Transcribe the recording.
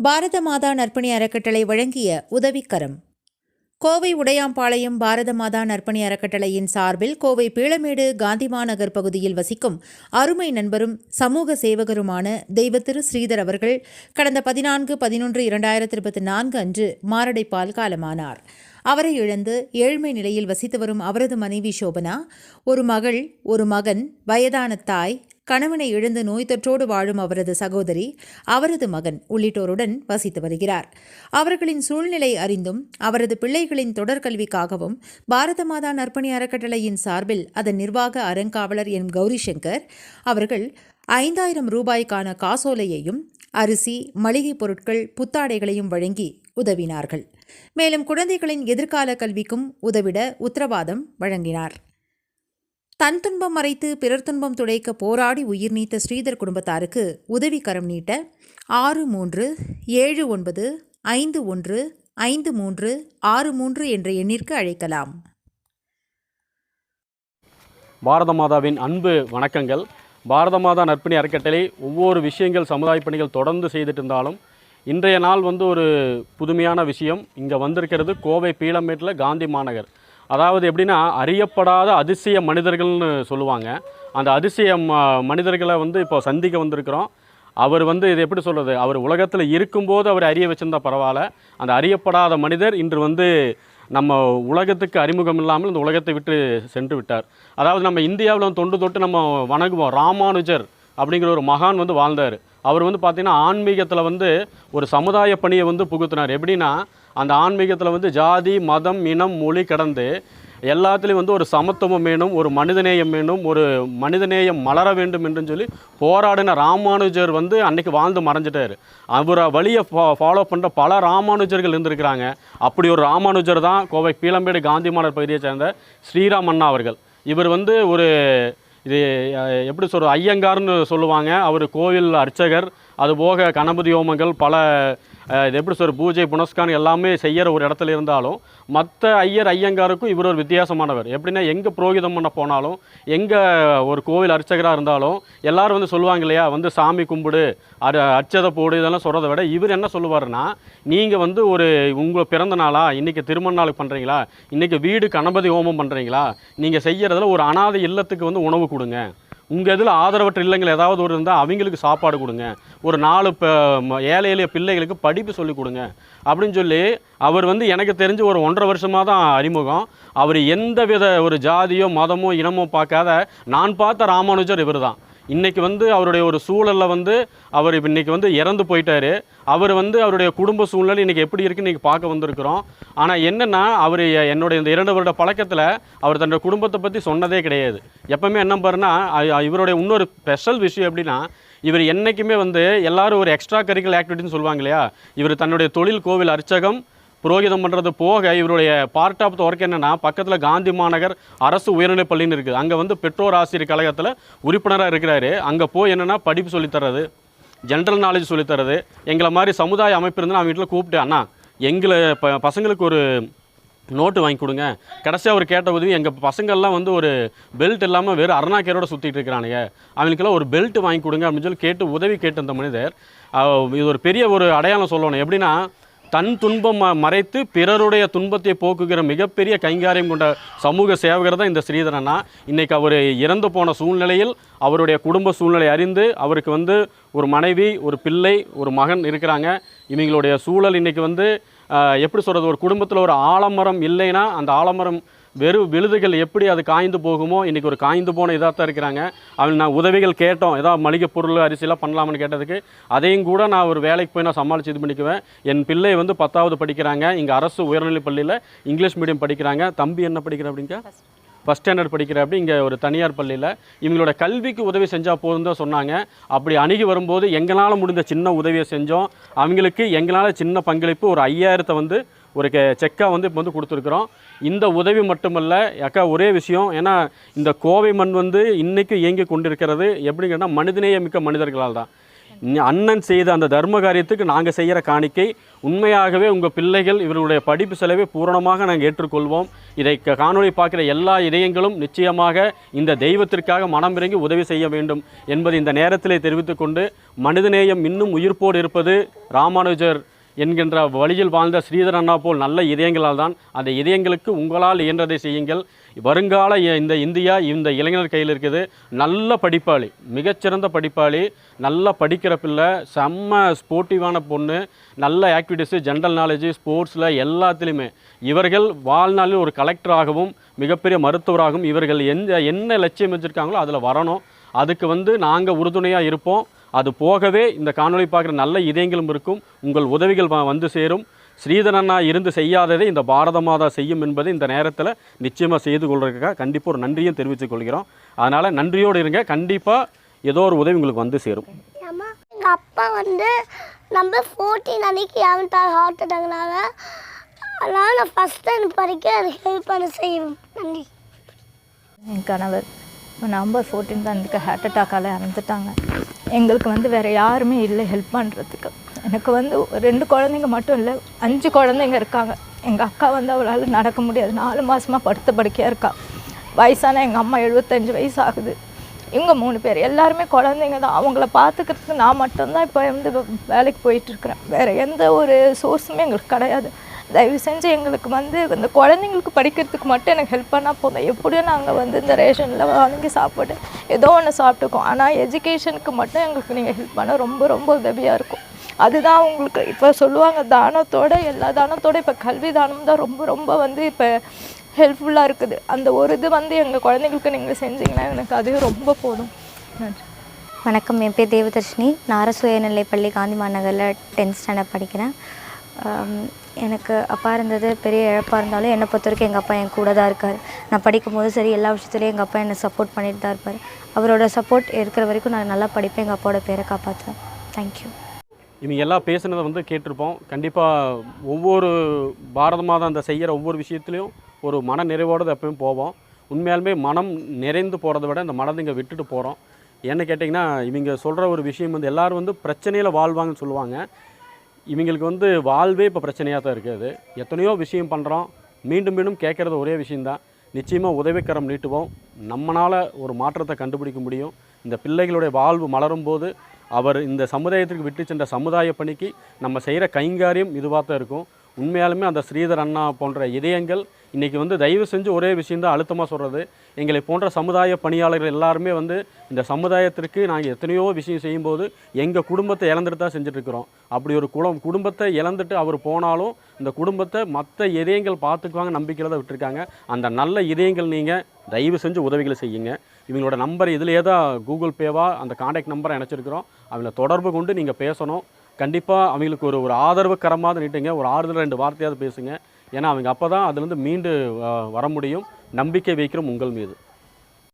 பாரத மாதா நற்பணி அறக்கட்டளை வழங்கிய உதவிக்கரம். கோவை உடையாம்பாளையம் பாரத மாதா நற்பணி அறக்கட்டளையின் சார்பில் கோவை பீளமேடு காந்திமா நகர் பகுதியில் வசிக்கும் அருமை நண்பரும் சமூக சேவகருமான தெய்வத்திரு ஸ்ரீதர் அவர்கள் கடந்த பதினான்கு பதினொன்று இரண்டாயிரத்தி இருபத்தி நான்கு அன்று மாரடைப்பால் காலமானார். அவரை இழந்து ஏழ்மை நிலையில் வசித்து வரும் அவரது மனைவி சோபனா ஒரு மகள் ஒரு மகன் வயதான தாய் கணவனை இழந்து நோய் தொற்றோடு வாழும் அவரது சகோதரி அவரது மகன் உள்ளிட்டோருடன் வசித்து வருகிறார். அவர்களின் சூழ்நிலை அறிந்தும் அவரது பிள்ளைகளின் தொடர்கல்விக்காகவும் பாரத மாதா நற்பணி அறக்கட்டளையின் சார்பில் அதன் நிர்வாக அறங்காவலர் என் கௌரி சங்கர் அவர்கள் ஐந்தாயிரம் ரூபாய்க்கான காசோலையையும் அரிசி மளிகைப் பொருட்கள் புத்தாடைகளையும் வழங்கி உதவினார்கள். மேலும் குழந்தைகளின் எதிர்கால கல்விக்கும் உதவிட உத்தரவாதம் வழங்கினார். தன் துன்பம் மறைத்து பிறர் துன்பம் துடைக்க போராடி உயிர் நீத்த ஸ்ரீதர் குடும்பத்தாருக்கு உதவி கரம் நீட்ட ஆறு மூன்று ஏழு ஒன்பது ஐந்து ஒன்று ஐந்து மூன்று ஆறு மூன்று என்ற எண்ணிற்கு அழைக்கலாம். பாரத மாதாவின் அன்பு வணக்கங்கள். பாரத மாதா நற்பணி அறக்கட்டளை ஒவ்வொரு விஷயங்கள் சமுதாய பணிகள் தொடர்ந்து செய்துட்டு இருந்தாலும் இன்றைய நாள் வந்து ஒரு புதுமையான விஷயம். இங்கே வந்திருக்கிறது கோவை பீளமேட்டில் காந்தி மாநகர். அதாவது எப்படின்னா அறியப்படாத அதிசய மனிதர்கள்னு சொல்லுவாங்க. அந்த அதிசய ம- மனிதர்களை வந்து இப்போ சந்திக்க வந்திருக்கிறோம். அவர் வந்து இது எப்படி சொல்கிறது அவர் உலகத்தில் இருக்கும்போது அவர் அறிய வச்சிருந்தால் பரவாயில்ல. அந்த அறியப்படாத மனிதர் இன்று வந்து நம்ம உலகத்துக்கு அறிமுகம் இல்லாமல் இந்த உலகத்தை விட்டு சென்று விட்டார். அதாவது நம்ம இந்தியாவில் தொண்டு தொட்டு நம்ம வணங்குவோம். ராமானுஜர் அப்படிங்கிற ஒரு மகான் வந்து வாழ்ந்தார். அவர் வந்து பார்த்திங்கன்னா ஆன்மீகத்தில் வந்து ஒரு சமுதாய பணியை வந்து புகுத்தினார். எப்படின்னா அந்த ஆன்மீகத்தில் வந்து ஜாதி மதம் இனம் மொழி கடந்து எல்லாத்துலேயும் வந்து ஒரு சமத்துவம் வேணும் ஒரு மனிதநேயம் வேணும் ஒரு மனிதநேயம் மலர வேண்டும் என்று சொல்லி போராடின ராமானுஜர் வந்து அன்றைக்கி வாழ்ந்து மறைஞ்சிட்டார். அவரை வழியை ஃபா ஃபாலோ பண்ணுற பல ராமானுஜர்கள் இருந்திருக்கிறாங்க. அப்படி ஒரு ராமானுஜர் தான் கோவை பீளம்பேடு காந்தி பகுதியை சேர்ந்த ஸ்ரீராம் அண்ணா அவர்கள். இவர் வந்து ஒரு இது எப்படி சொல்கிறது ஐயங்கார்னு சொல்லுவாங்க. அவர் கோவில் அர்ச்சகர். அதுபோக கணபதி ஹோமங்கள் பல இது எப்படி சொல்ற பூஜை புனஸ்கான் எல்லாமே செய்கிற ஒரு இடத்துல இருந்தாலும் மற்ற ஐயர் ஐயங்காருக்கும் இவர் ஒரு வித்தியாசமானவர். எப்படின்னா எங்கே புரோகிதம் பண்ண போனாலும் எங்கே ஒரு கோவில் அர்ச்சகராக இருந்தாலும் எல்லோரும் வந்து சொல்லுவாங்க இல்லையா வந்து சாமி கும்பிடு அரு அர்ச்சதை போடு இதெல்லாம் சொல்கிறத விட இவர் என்ன சொல்லுவார்னா நீங்கள் வந்து ஒரு உங்கள் பிறந்த நாளா இன்றைக்கி திருமண நாளுக்கு பண்ணுறீங்களா இன்றைக்கி வீடு கணபதி ஹோமம் பண்ணுறீங்களா நீங்கள் செய்கிறதுல ஒரு அனாதை இல்லத்துக்கு வந்து உணவு கொடுங்க. உங்கள் இதில் ஆதரவற்ற இல்லைங்கள் ஏதாவது ஒரு இருந்தால் அவங்களுக்கு சாப்பாடு கொடுங்க. ஒரு நாலு ஏழை எளிய பிள்ளைகளுக்கு படிப்பு சொல்லிக் கொடுங்க. அப்படின்னு சொல்லி அவர் வந்து எனக்கு தெரிஞ்சு ஒரு ஒன்றரை வருஷமாக தான் அறிமுகம். அவர் எந்த வித ஒரு ஜாதியோ மதமோ இனமோ பார்க்காத நான் பார்த்த ராமானுஜர் இவர் தான் இன்றைக்கி வந்து அவருடைய ஒரு சூழலில் வந்து அவர் இப்போ இன்றைக்கி வந்து இறந்து போயிட்டாரு. அவர் வந்து அவருடைய குடும்ப சூழ்நிலை இன்றைக்கி எப்படி இருக்குன்னு இன்றைக்கி பார்க்க வந்திருக்கிறோம். ஆனால் என்னென்னா அவர் என்னுடைய இந்த இரண்டு வருட பழக்கத்தில் அவர் தன்னுடைய குடும்பத்தை பற்றி சொன்னதே கிடையாது. எப்போவுமே என்ன பாருன்னா இவருடைய இன்னொரு ஸ்பெஷல் விஷயம் எப்படின்னா இவர் என்றைக்குமே வந்து எல்லாரும் ஒரு எக்ஸ்ட்ரா கரிக்குலர் ஆக்டிவிட்டின்னு சொல்லுவாங்க இல்லையா? இவர் தன்னுடைய தொழில் கோவில் அர்ச்சகம் புரோகிதம் பண்ணுறது போக இவருடைய பார்ட் ஆஃப் த ஒர்க் என்னென்னா பக்கத்தில் காந்தி மாநகர் அரசு உயர்நிலைப் பள்ளின்னு இருக்குது. அங்கே வந்து பெற்றோர் ஆசிரியர் கழகத்தில் உறுப்பினராக இருக்கிறாரு. அங்கே போய் என்னென்னா படிப்பு சொல்லித்தரது ஜென்ரல் நாலேஜ் சொல்லித்தரது எங்களை மாதிரி சமுதாய அமைப்பு இருந்தால் அவன் வீட்டில் கூப்பிட்டு அண்ணா எங்களை ப பசங்களுக்கு ஒரு நோட்டு வாங்கி கொடுங்க. கடைசியாக அவர் கேட்ட உதவி எங்கள் பசங்கள்லாம் வந்து ஒரு பெல்ட் இல்லாமல் வெறும் அருணாக்கேரோட சுற்றிட்டு இருக்கிறானுங்க. அவங்களுக்கெல்லாம் ஒரு பெல்ட் வாங்கி கொடுங்க அப்படின்னு சொல்லி கேட்டு உதவி கேட்டு அந்த மனிதர் இது ஒரு பெரிய ஒரு அடையாளம் சொல்லணும். எப்படின்னா தன் துன்பம் ம- மறைத்து பிறருடைய துன்பத்தை போக்குகிற மிகப்பெரிய கைங்காரியம் கொண்ட சமூக சேவகர் தான் இந்த ஸ்ரீதரனா இன்றைக்கி அவர் இறந்து போன சூழ்நிலையில் அவருடைய குடும்ப சூழ்நிலை அறிந்து அவருக்கு வந்து ஒரு மனைவி ஒரு பிள்ளை ஒரு மகன் இருக்கிறாங்க. இவங்களுடைய சூழல் இன்றைக்கி வந்து எப்படி சொல்கிறது ஒரு குடும்பத்தில் ஒரு ஆலமரம் இல்லைன்னா அந்த ஆலமரம் வெறும் விழுதுகள் எப்படி அது காய்ந்து போகுமோ இன்றைக்கி ஒரு காய்ந்து போன இதாக தான் இருக்கிறாங்க. அவங்க நான் உதவிகள் கேட்டோம். ஏதாவது மளிகை பொருள் அரிசிலாம் பண்ணலாம்னு கேட்டதுக்கு அதையும் கூட நான் ஒரு வேலைக்கு போய் நான் சமாளித்து இது பண்ணிக்குவேன். என் பிள்ளை வந்து பத்தாவது படிக்கிறாங்க. இங்கே அரசு உயர்நிலைப் பள்ளியில் இங்கிலீஷ் மீடியம் படிக்கிறாங்க. தம்பி என்ன படிக்கிற அப்படிங்க? ஃபஸ்ட் ஸ்டாண்டர்ட் படிக்கிற அப்படி இங்கே ஒரு தனியார் பள்ளியில். இவங்களோட கல்விக்கு உதவி செஞ்சால் போதும் தான் சொன்னாங்க. அப்படி அணுகி வரும்போது எங்களால் முடிந்த சின்ன உதவியை செஞ்சோம். அவங்களுக்கு எங்களால் சின்ன பங்களிப்பு ஒரு ஐயாயிரத்தை வந்து ஒரு செக்காக வந்து இப்போ வந்து கொடுத்துருக்குறோம். இந்த உதவி மட்டுமல்ல அக்கா ஒரே விஷயம் ஏன்னா இந்த கோவை மண் வந்து இன்றைக்கும் இயங்கி கொண்டிருக்கிறது. எப்படிங்கன்னா மனிதநேய மிக்க மனிதர்களால் தான். அண்ணன் செய்த அந்த தர்ம காரியத்துக்கு நாங்கள் செய்கிற காணிக்கை உண்மையாகவே உங்கள் பிள்ளைகள் இவருடைய படிப்பு செலவை பூரணமாக நாங்கள் ஏற்றுக்கொள்வோம். இதை க- காணொளி பார்க்குற எல்லா இதயங்களும் நிச்சயமாக இந்த தெய்வத்திற்காக மனம் இறங்கி உதவி செய்ய வேண்டும் என்பது இந்த நேரத்திலே தெரிவித்துக்கொண்டு மனிதநேயம் இன்னும் உயிர்ப்போடு இருப்பது ராமானுஜர் என்கின்ற வழியில் வாழ்ந்த ஸ்ரீதர் அண்ணா போல் நல்ல இதயங்களால் தான் அந்த இதயங்களுக்கு உங்களால் இயன்றதை செய்யுங்கள். வருங்கால இந்த இந்தியா இந்த இளைஞர் கையில் இருக்குது. நல்ல படிப்பாளி மிகச்சிறந்த படிப்பாளி நல்லா படிக்கிற பிள்ளை செம்ம ஸ்போர்ட்டிவான பொண்ணு நல்ல ஆக்டிவிட்டீஸு ஜென்ரல் நாலேஜு ஸ்போர்ட்ஸில் எல்லாத்துலேயுமே. இவர்கள் வாழ்நாளில் ஒரு கலெக்டராகவும் மிகப்பெரிய மருத்துவராகவும் இவர்கள் எந்த என்ன லட்சியம் வச்சுருக்காங்களோ அதில் வரணும். அதுக்கு வந்து நாங்கள் உறுதுணையாக இருப்போம். அது போகவே இந்த காணொளி பார்க்குற நல்ல இதயங்களும் இருக்கும். உங்கள் உதவிகள் வந்து சேரும். ஸ்ரீதரண்ணா இருந்து செய்யாததை இந்த பாரத மாதா செய்யும் என்பதை இந்த நேரத்தில் நிச்சயமாக செய்து கொள்றதுக்காக கண்டிப்பாக ஒரு நன்றியும் தெரிவித்துக் கொள்கிறோம். அதனால் நன்றியோடு இருங்க. கண்டிப்பாக ஏதோ ஒரு உதவி உங்களுக்கு வந்து சேரும். அம்மா எங்கள் அப்பா வந்து நம்பர் ஃபோர்டீன் அன்னைக்கு இறந்துட்டார் ஹார்ட் அட்டாக்னால அதனால் நான் ஃபஸ்ட் டைம் படிக்க எனக்கு ஹெல்ப் பண்ண செய்வேன் நன்றி. என் கணவர். இப்போ நவம்பர் ஃபோர்டீன் தான். எனக்கு ஹார்ட் அட்டாக்கால் இறந்துட்டாங்க. எங்களுக்கு வந்து வேறு யாருமே இல்லை ஹெல்ப் பண்ணுறதுக்கு எனக்கு வந்து ரெண்டு குழந்தைங்க மட்டும் இல்லை அஞ்சு குழந்தைங்க இருக்காங்க. எங்கள் அக்கா வந்து அவளால் நடக்க முடியாது. நாலு மாதமாக படுத்த படுக்கையாக இருக்கா. வயசான எங்கள் அம்மா எழுபத்தஞ்சு வயசு ஆகுது இவங்க மூணு பேர் எல்லாருமே குழந்தைங்க தான். அவங்கள பார்த்துக்கிறதுக்கு நான் மட்டும்தான் இப்போ வந்து வேலைக்கு போயிட்டுருக்குறேன் வேறு எந்த ஒரு சோர்ஸுமே எங்களுக்கு கிடையாது. தயவு செஞ்சு எங்களுக்கு வந்து இந்த குழந்தைங்களுக்கு படிக்கிறதுக்கு மட்டும் எனக்கு ஹெல்ப் பண்ணால் போதும். எப்படியோ நாங்கள் வந்து இந்த ரேஷனில் வாங்கி சாப்பிட்டு ஏதோ ஒன்று சாப்பிட்டுக்கோம் ஆனால் எஜுகேஷனுக்கு மட்டும் எங்களுக்கு நீங்கள் ஹெல்ப் பண்ணால் ரொம்ப ரொம்ப உதவியாக இருக்கும். அதுதான் உங்களுக்கு இப்போ சொல்லுவாங்க தானத்தோட எல்லா தானத்தோட இப்போ கல்வி தானம் தான் ரொம்ப ரொம்ப வந்து இப்போ ஹெல்ப்ஃபுல்லாக இருக்குது. அந்த ஒரு இது வந்து எங்கள் குழந்தைங்களுக்கு நீங்கள் செஞ்சீங்கன்னா எனக்கு அதுவே ரொம்ப போதும். நன்றி. வணக்கம். என் பேர் தேவதர்ஷினி. நான் அரசு உயர்நிலைப்பள்ளி காந்தி மாநகரில் டென்த் ஸ்டாண்டர்ட் படிக்கிறேன். எனக்கு அப்பா இருந்தது பெரிய இழப்பாக இருந்தாலும் என்னை பொறுத்த வரைக்கும் எங்கள் அப்பா என் கூட தான் இருக்கார். நான் படிக்கும் போது சரி எல்லா விஷயத்துலையும் எங்கள் அப்பா என்னை சப்போர்ட் பண்ணிட்டு தான் இருப்பார். அவரோட சப்போர்ட் இருக்கிற வரைக்கும் நான் நல்லா படிப்பேன் எங்கள் அப்பாவோட பேரை காப்பாற்றுவேன் தேங்க்யூ இவங்க எல்லாம் பேசுனதை வந்து கேட்டிருப்போம். கண்டிப்பாக ஒவ்வொரு பாரத மாதம் அந்த செய்கிற ஒவ்வொரு விஷயத்துலையும் ஒரு மன நிறைவோடு எப்பயும் போவோம். உண்மையாலுமே மனம் நிறைந்து போகிறத விட இந்த மனதை இங்கே விட்டுட்டு போகிறோம் ஏன்னு கேட்டிங்கன்னா இவங்க சொல்கிற ஒரு விஷயம் வந்து எல்லாரும் வந்து பிரச்சனையில் வாழ்வாங்கன்னு சொல்லுவாங்க. இவங்களுக்கு வந்து வாழ்வே இப்போ பிரச்சனையாக தான் இருக்குது எத்தனையோ விஷயம் பண்ணுறோம் மீண்டும் மீண்டும் கேட்குறது ஒரே விஷயந்தான் நிச்சயமாக உதவிக்கரம் நீட்டுவோம். நம்மளால் ஒரு மாற்றத்தை கண்டுபிடிக்க முடியும். இந்த பிள்ளைகளுடைய வாழ்வு மலரும் போது அவர் இந்த சமுதாயத்திற்கு விட்டு சென்ற சமுதாய பணிக்கு நம்ம செய்கிற கைங்காரியம் இதுவாக தான் இருக்கும். உண்மையாலுமே அந்த ஸ்ரீதர் அண்ணா போன்ற இதயங்கள் இன்றைக்கி வந்து தயவு செஞ்சு ஒரே விஷயந்தான் அழுத்தமாக சொல்கிறது எங்களை போன்ற சமுதாய பணியாளர்கள் எல்லாருமே வந்து இந்த சமுதாயத்திற்கு நாங்கள் எத்தனையோ விஷயம் செய்யும்போது எங்கள் குடும்பத்தை இழந்துட்டு தான் செஞ்சுட்ருக்குறோம் அப்படி ஒரு குளம் குடும்பத்தை இழந்துட்டு அவர் போனாலும் இந்த குடும்பத்தை மற்ற இதயங்கள் பார்த்துக்குவாங்க நம்பிக்கையில் தான் விட்டுருக்காங்க. அந்த நல்ல இதயங்கள் நீங்கள் தயவு செஞ்சு உதவிகளை செய்யுங்க. இவங்களோட நம்பர் இதுலேயே தான் கூகுள் பேவா அந்த காண்டாக்ட் நம்பரை இணைச்சிருக்கிறோம். அவங்கள தொடர்பு கொண்டு நீங்கள் பேசணும். கண்டிப்பாக அவங்களுக்கு ஒரு ஒரு ஆதரவு கரமாவது நீட்டுங்க. ஒரு ஆறுதல் ரெண்டு வார்த்தையாவது பேசுங்க. ஏன்னா அவங்க அப்போ தான் அதுலேருந்து மீண்டு வர முடியும். நம்பிக்கை வைக்கிறோம் உங்கள் மீது.